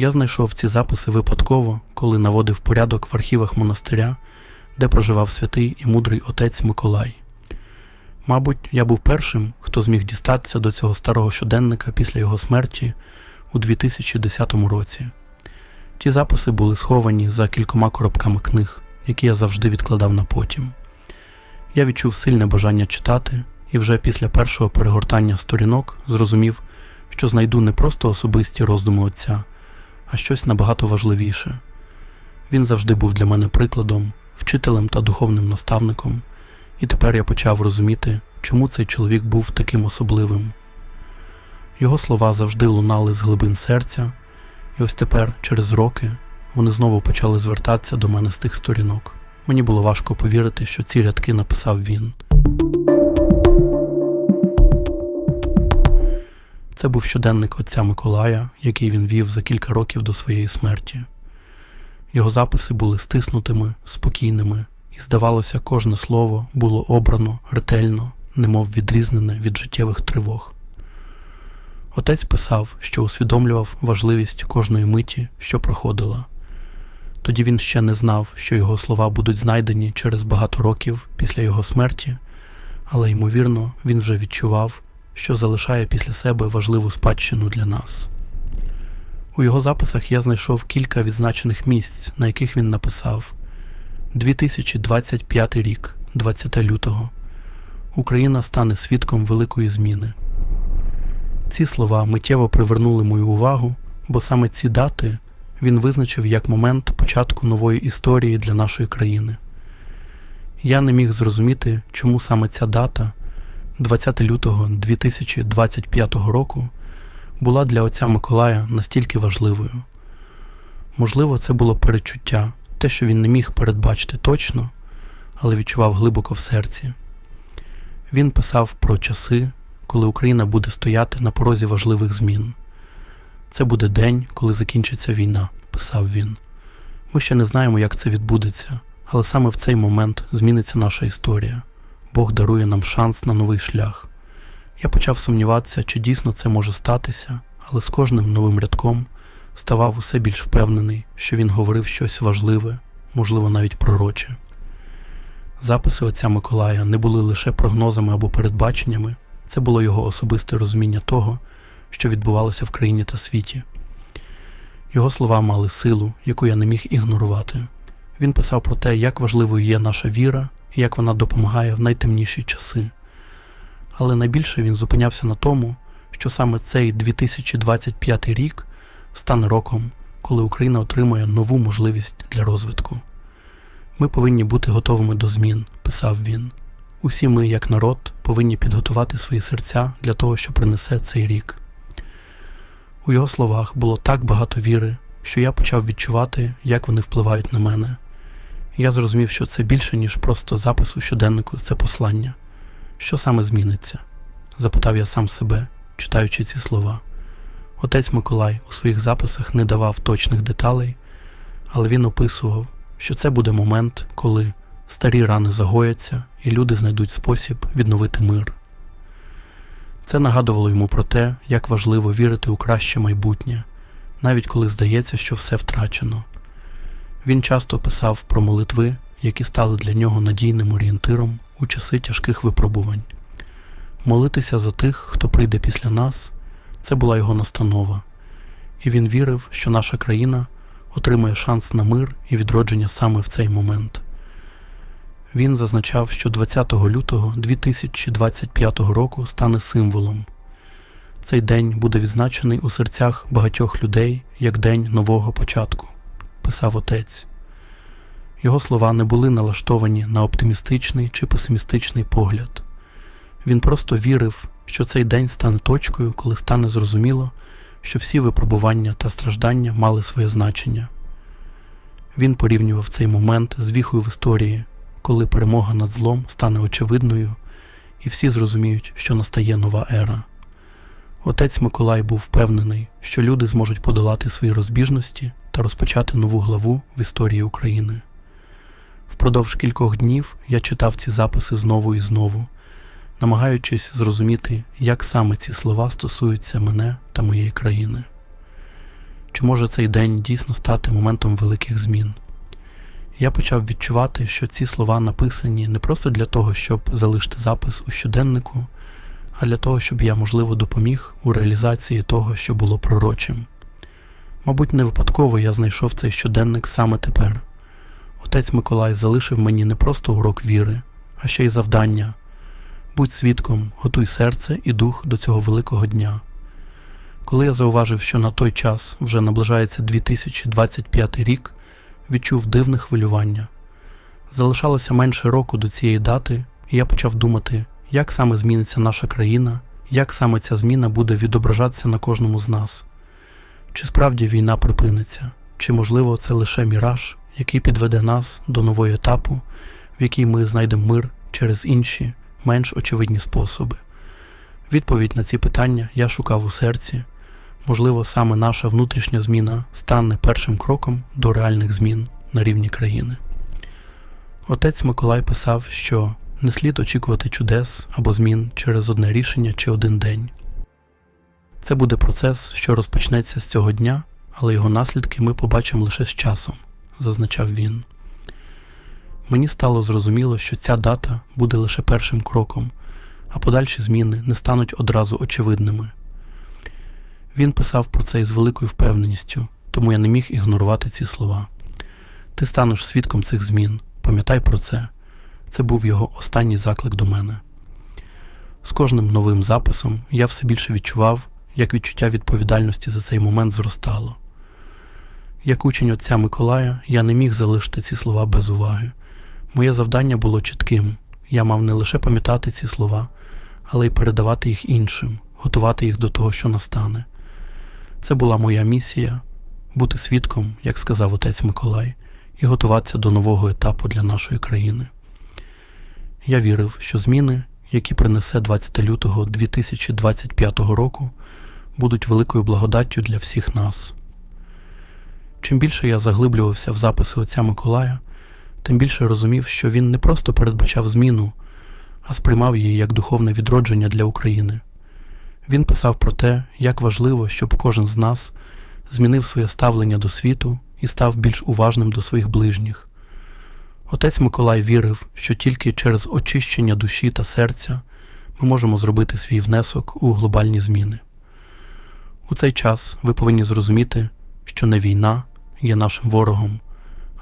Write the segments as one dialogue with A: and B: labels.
A: Я знайшов ці записи випадково, коли наводив порядок в архівах монастиря, де проживав святий і мудрий отець Миколай. Мабуть, я був першим, хто зміг дістатися до цього старого щоденника після його смерті у 2010 році. Ті записи були сховані за кількома коробками книг, які я завжди відкладав на потім. Я відчув сильне бажання читати, і вже після першого перегортання сторінок зрозумів, що знайду не просто особисті роздуми отця, а щось набагато важливіше. Він завжди був для мене прикладом, вчителем та духовним наставником, і тепер я почав розуміти, чому цей чоловік був таким особливим. Його слова завжди лунали з глибин серця, і ось тепер, через роки, вони знову почали звертатися до мене з тих сторінок. Мені було важко повірити, що ці рядки написав він. Це був щоденник отця Миколая, який він вів за кілька років до своєї смерті. Його записи були стиснутими, спокійними, і, здавалося, кожне слово було обрано ретельно, немов відрізнене від життєвих тривог. Отець писав, що усвідомлював важливість кожної миті, що проходила. Тоді він ще не знав, що його слова будуть знайдені через багато років після його смерті, але ймовірно, він вже відчував, що залишає після себе важливу спадщину для нас. У його записах я знайшов кілька відзначених місць, на яких він написав 2025 рік, 20 лютого. Україна стане свідком великої зміни. Ці слова миттєво привернули мою увагу, бо саме ці дати він визначив як момент початку нової історії для нашої країни. Я не міг зрозуміти, чому саме ця дата, 20 лютого 2025 року, була для отця Миколая настільки важливою. Можливо, це було перечуття, те, що він не міг передбачити точно, але відчував глибоко в серці. Він писав про часи, коли Україна буде стояти на порозі важливих змін. Це буде день, коли закінчиться війна, писав він. Ми ще не знаємо, як це відбудеться, але саме в цей момент зміниться наша історія. Бог дарує нам шанс на новий шлях. Я почав сумніватися, чи дійсно це може статися, але з кожним новим рядком ставав усе більш впевнений, що він говорив щось важливе, можливо, навіть пророче. Записи отця Миколая не були лише прогнозами або передбаченнями, це було його особисте розуміння того, що відбувалося в країні та світі. Його слова мали силу, яку я не міг ігнорувати. Він писав про те, як важливою є наша віра і як вона допомагає в найтемніші часи. Але найбільше він зупинявся на тому, що саме цей 2025 рік стане роком, коли Україна отримує нову можливість для розвитку. Ми повинні бути готовими до змін, писав він. Усі ми, як народ, повинні підготувати свої серця для того, що принесе цей рік. У його словах було так багато віри, що я почав відчувати, як вони впливають на мене. Я зрозумів, що це більше, ніж просто запис у щоденнику це послання. Що саме зміниться? запитав я сам себе, читаючи ці слова. Отець Миколай у своїх записах не давав точних деталей, але він описував, що це буде момент, коли старі рани загояться і люди знайдуть спосіб відновити мир. Це нагадувало йому про те, як важливо вірити у краще майбутнє, навіть коли здається, що все втрачено. Він часто писав про молитви, які стали для нього надійним орієнтиром у часи тяжких випробувань. Молитися за тих, хто прийде після нас, це була його настанова, і він вірив, що наша країна отримає шанс на мир і відродження саме в цей момент. Він зазначав, що 20 лютого 2025 року стане символом. Цей день буде відзначений у серцях багатьох людей як день нового початку, писав отець. Його слова не були налаштовані на оптимістичний чи песимістичний погляд. Він просто вірив, що цей день стане точкою, коли стане зрозуміло, що всі випробування та страждання мали своє значення. Він порівнював цей момент з віхою в історії, коли перемога над злом стане очевидною, і всі зрозуміють, що настає нова ера. Отець Миколай був впевнений, що люди зможуть подолати свої розбіжності та розпочати нову главу в історії України. Впродовж кількох днів я читав ці записи знову і знову, намагаючись зрозуміти, як саме ці слова стосуються мене та моєї країни. Чи може цей день дійсно стати моментом великих змін? Я почав відчувати, що ці слова написані не просто для того, щоб залишити запис у щоденнику, а для того, щоб я, можливо, допоміг у реалізації того, що було пророчим. Мабуть, не випадково я знайшов цей щоденник саме тепер. Отець Миколай залишив мені не просто урок віри, а ще й завдання. Будь свідком, готуй серце і дух до цього великого дня. Коли я зауважив, що на той час вже наближається 2025 рік, відчув дивне хвилювання. Залишалося менше року до цієї дати, і я почав думати, як саме зміниться наша країна, як саме ця зміна буде відображатися на кожному з нас. Чи справді війна припиниться, чи можливо це лише міраж, який підведе нас до нового етапу, в якій ми знайдемо мир через інші, менш очевидні способи. Відповідь на ці питання я шукав у серці. Можливо, саме наша внутрішня зміна стане першим кроком до реальних змін на рівні країни. Отець Миколай писав, що не слід очікувати чудес або змін через одне рішення чи один день. Це буде процес, що розпочнеться з цього дня, але його наслідки ми побачимо лише з часом, зазначав він. Мені стало зрозуміло, що ця дата буде лише першим кроком, а подальші зміни не стануть одразу очевидними. Він писав про це із великою впевненістю, тому я не міг ігнорувати ці слова. Ти станеш свідком цих змін, пам'ятай про це. Це був його останній заклик до мене. З кожним новим записом я все більше відчував, як відчуття відповідальності за цей момент зростало. Як учень отця Миколая, я не міг залишити ці слова без уваги. Моє завдання було чітким. Я мав не лише пам'ятати ці слова, але й передавати їх іншим, готувати їх до того, що настане. Це була моя місія бути свідком, як сказав отець Миколай, і готуватися до нового етапу для нашої країни. Я вірив, що зміни, які принесе 20 лютого 2025 року, будуть великою благодаттю для всіх нас. Чим більше я заглиблювався в записи отця Миколая, тим більше розумів, що він не просто передбачав зміну, а сприймав її як духовне відродження для України. Він писав про те, як важливо, щоб кожен з нас змінив своє ставлення до світу і став більш уважним до своїх ближніх. Отець Миколай вірив, що тільки через очищення душі та серця ми можемо зробити свій внесок у глобальні зміни. У цей час ви повинні зрозуміти, що не війна є нашим ворогом,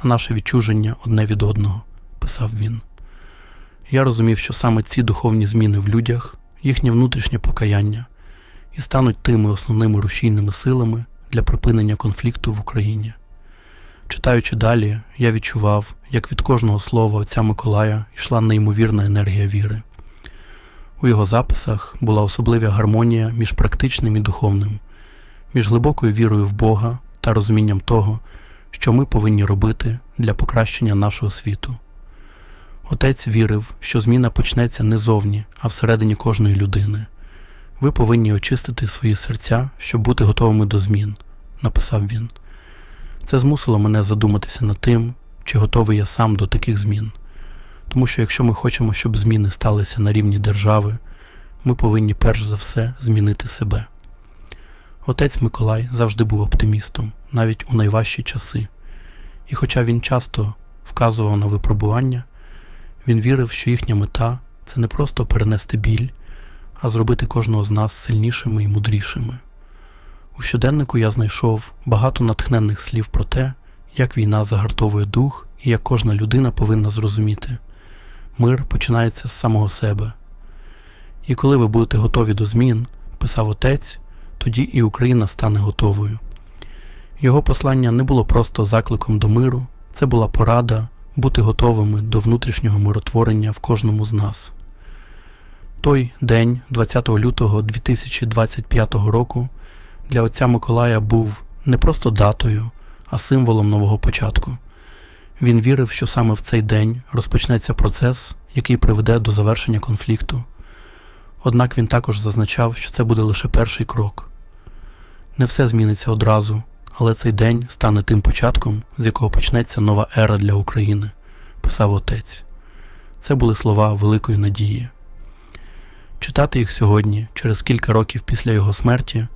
A: а наше відчуження одне від одного, писав він. Я розумів, що саме ці духовні зміни в людях, їхнє внутрішнє покаяння і стануть тими основними рушійними силами для припинення конфлікту в Україні. Читаючи далі, я відчував, як від кожного слова отця Миколая йшла неймовірна енергія віри. У його записах була особлива гармонія між практичним і духовним, між глибокою вірою в Бога та розумінням того, що ми повинні робити для покращення нашого світу. Отець вірив, що зміна почнеться не зовні, а всередині кожної людини. Ви повинні очистити свої серця, щоб бути готовими до змін, написав він. Це змусило мене задуматися над тим, чи готовий я сам до таких змін. Тому що якщо ми хочемо, щоб зміни сталися на рівні держави, ми повинні перш за все змінити себе. Отець Миколай завжди був оптимістом, навіть у найважчі часи, і хоча він часто вказував на випробування, він вірив, що їхня мета це не просто перенести біль, а зробити кожного з нас сильнішими і мудрішими. У щоденнику я знайшов багато натхненних слів про те, як війна загартовує дух і як кожна людина повинна зрозуміти. Мир починається з самого себе. І коли ви будете готові до змін, писав отець, тоді і Україна стане готовою. Його послання не було просто закликом до миру, це була порада бути готовими до внутрішнього миротворення в кожному з нас. Той день, 20 лютого 2025 року, для отця Миколая був не просто датою, а символом нового початку. Він вірив, що саме в цей день розпочнеться процес, який приведе до завершення конфлікту. Однак він також зазначав, що це буде лише перший крок. Не все зміниться одразу, але цей день стане тим початком, з якого почнеться нова ера для України, писав отець. Це були слова великої надії. Читати їх сьогодні, через кілька років після його смерті,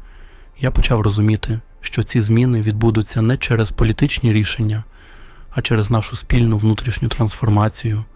A: я почав розуміти, що ці зміни відбудуться не через політичні рішення, а через нашу спільну внутрішню трансформацію –